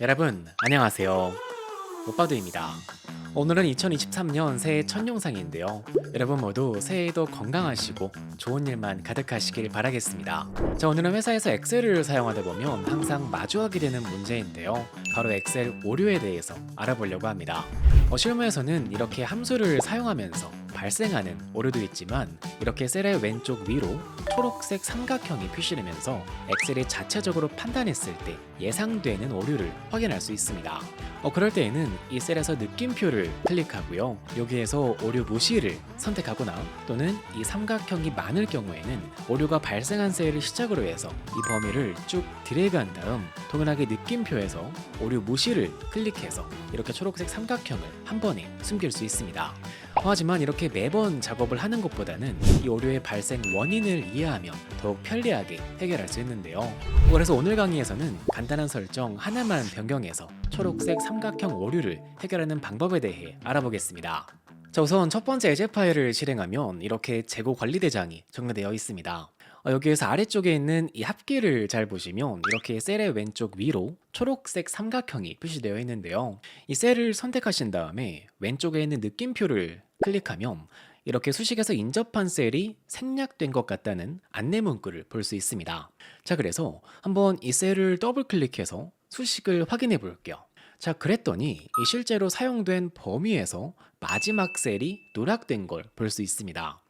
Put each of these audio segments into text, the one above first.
여러분 안녕하세요. 오빠도입니다. 오늘은 2023년 새해 첫 영상인데요. 여러분 모두 새해에도 건강하시고 좋은 일만 가득하시길 바라겠습니다. 자 오늘은 회사에서 엑셀을 사용하다 보면 항상 마주하게 되는 문제인데요. 바로 엑셀 오류에 대해서 알아보려고 합니다. 어, 실무에서는 이렇게 함수를 사용하면서 발생하는 오류도 있지만 이렇게 셀의 왼쪽 위로 초록색 삼각형이 표시되면서 엑셀이 자체적으로 판단했을 때 예상되는 오류를 확인할 수 있습니다. 어, 그럴 때에는 이 셀에서 느낌표를 클릭하고요. 여기에서 오류 무시를 선택하거나 또는 이 삼각형이 많을 경우에는 오류가 발생한 셀을 시작으로 해서 이 범위를 쭉 드래그한 다음 동일하게 느낌표에서 오류 무시를 클릭해서 이렇게 초록색 삼각형을 한 번에 숨길 수 있습니다. 어, 하지만 이렇게 매번 작업을 하는 것보다는 이 오류의 발생 원인을 이해 하면 더욱 편리하게 해결할 수 있는데요. 그래서 오늘 강의에서는 간단한 설정 하나만 변경해서 초록색 삼각형 오류를 해결하는 방법에 대해 알아보겠습니다. 자, 우선 첫 번째 예제 파일을 실행하면 이렇게 재고 관리 대장이 정리되어 있습니다. 어, 여기에서 아래쪽에 있는 이 합계를 잘 보시면 이렇게 셀의 왼쪽 위로 초록색 삼각형이 표시되어 있는데요. 이 셀을 선택하신 다음에 왼쪽에 있는 느낌표를 클릭하면 이렇게 수식에서 인접한 셀이 생략된 것 같다는 안내 문구를 볼 수 있습니다. 자, 그래서 한번 이 셀을 더블 클릭해서 수식을 확인해 볼게요. 자, 그랬더니 이 실제로 사용된 범위에서 마지막 셀이 누락된 걸 볼 수 있습니다.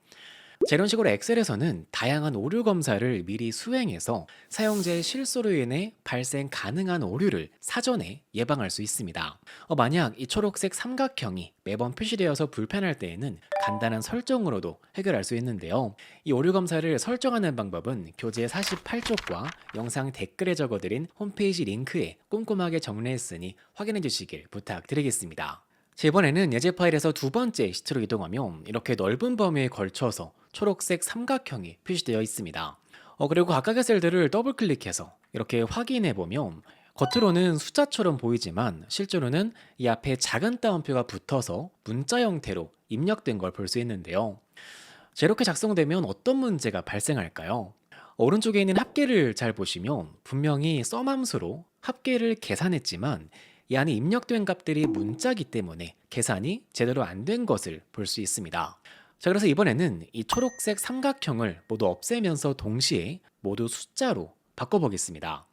자, 이런 식으로 엑셀에서는 다양한 오류 검사를 미리 수행해서 사용자의 실수로 인해 발생 가능한 오류를 사전에 예방할 수 있습니다. 어, 만약 이 초록색 삼각형이 매번 표시되어서 불편할 때에는 간단한 설정으로도 해결할 수 있는데요. 이 오류 검사를 설정하는 방법은 교재 48쪽과 영상 댓글에 적어드린 홈페이지 링크에 꼼꼼하게 정리했으니 확인해 주시길 부탁드리겠습니다. 자, 이번에는 예제 파일에서 두 번째 시트로 이동하면 이렇게 넓은 범위에 걸쳐서 초록색 삼각형이 표시되어 있습니다. 어, 그리고 각각의 셀들을 더블 클릭해서 이렇게 확인해 보면 겉으로는 숫자처럼 보이지만 실제로는 이 앞에 작은 따옴표가 붙어서 문자 형태로 입력된 걸 볼 수 있는데요. 자, 이렇게 작성되면 어떤 문제가 발생할까요? 오른쪽에 있는 합계를 잘 보시면 분명히 썸함수로 합계를 계산했지만 이 안에 입력된 값들이 문자기 때문에 계산이 제대로 안 된 것을 볼 수 있습니다. 자, 그래서 이번에는 이 초록색 삼각형을 모두 없애면서 동시에 모두 숫자로 바꿔보겠습니다.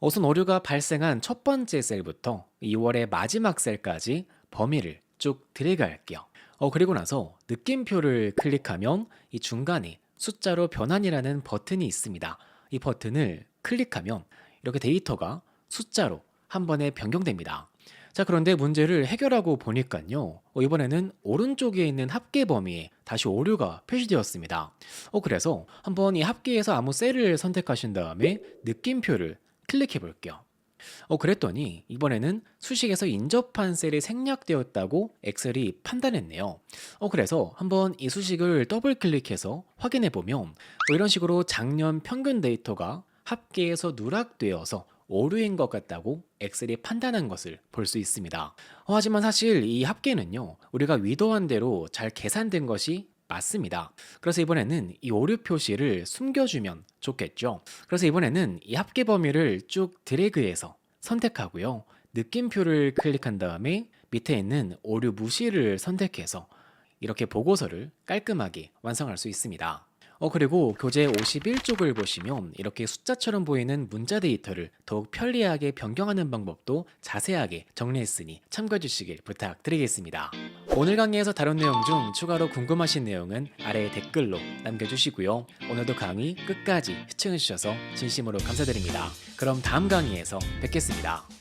우선 오류가 발생한 첫 번째 셀부터 2월의 마지막 셀까지 범위를 쭉 드래그 할게요. 어, 그리고 나서 느낌표를 클릭하면 이 중간에 숫자로 변환이라는 버튼이 있습니다. 이 버튼을 클릭하면 이렇게 데이터가 숫자로 한 번에 변경됩니다. 자, 그런데 문제를 해결하고 보니까요. 어, 이번에는 오른쪽에 있는 합계 범위에 다시 오류가 표시되었습니다. 어, 그래서 한번 이 합계에서 아무 셀을 선택하신 다음에 느낌표를 클릭해 볼게요. 어, 그랬더니 이번에는 수식에서 인접한 셀이 생략되었다고 엑셀이 판단했네요. 어, 그래서 한번 이 수식을 더블 클릭해서 확인해 보면 어, 이런 식으로 작년 평균 데이터가 합계에서 누락되어서 오류인 것 같다고 엑셀이 판단한 것을 볼 수 있습니다. 어, 하지만 사실 이 합계는요, 우리가 위도한 대로 잘 계산된 것이 맞습니다. 그래서 이번에는 이 오류 표시를 숨겨주면 좋겠죠. 그래서 이번에는 이 합계 범위를 쭉 드래그해서 선택하고요. 느낌표를 클릭한 다음에 밑에 있는 오류 무시를 선택해서 이렇게 보고서를 깔끔하게 완성할 수 있습니다. 어, 그리고 교재 51쪽을 보시면 이렇게 숫자처럼 보이는 문자 데이터를 더욱 편리하게 변경하는 방법도 자세하게 정리했으니 참고해 주시길 부탁드리겠습니다. 오늘 강의에서 다룬 내용 중 추가로 궁금하신 내용은 아래 댓글로 남겨주시고요. 오늘도 강의 끝까지 시청해 주셔서 진심으로 감사드립니다. 그럼 다음 강의에서 뵙겠습니다.